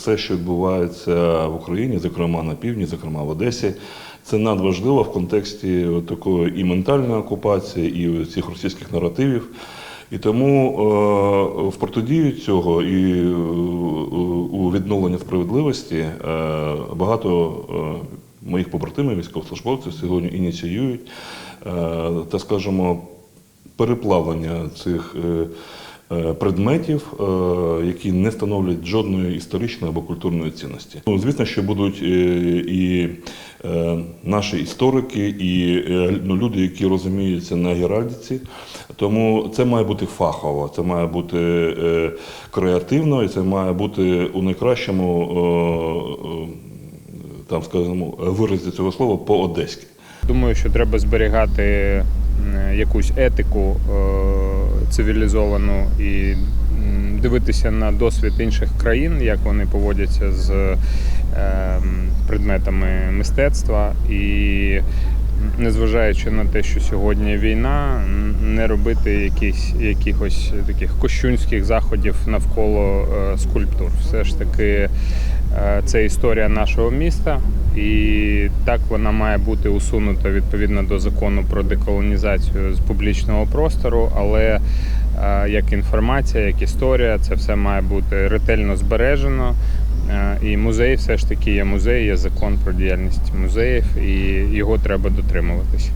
все, що відбувається в Україні, зокрема на півдні, зокрема в Одесі. Це надважливо в контексті такої і ментальної окупації, і цих російських наративів. І тому е, в протидію цього і е, у відновленні справедливості е, багато е, моїх побратимів, військовослужбовців сьогодні ініціюють е, та, скажімо, переплавлення цих е, е, предметів, е, які не становлять жодної історичної або культурної цінності. Ну, звісно, що будуть е, і е, наші історики, і е, ну, люди, які розуміються на геральдиці. Тому це має бути фахово, це має бути е, креативно, і це має бути у найкращому, е, е, там скажімо, виразі цього слова по-одеськи. Думаю, що треба зберігати якусь етику е, цивілізовану і дивитися на досвід інших країн, як вони поводяться з е, предметами мистецтва. І незважаючи на те, що сьогодні війна, не робити якісь, якихось таких кощунських заходів навколо е, скульптур. Все ж таки. Е, Це історія нашого міста, і так вона має бути усунута відповідно до закону про деколонізацію з публічного простору. Але е, як інформація, як історія, це все має бути ретельно збережено. Е, І музей все ж таки є музей, є закон про діяльність музеїв, і його треба дотримуватися.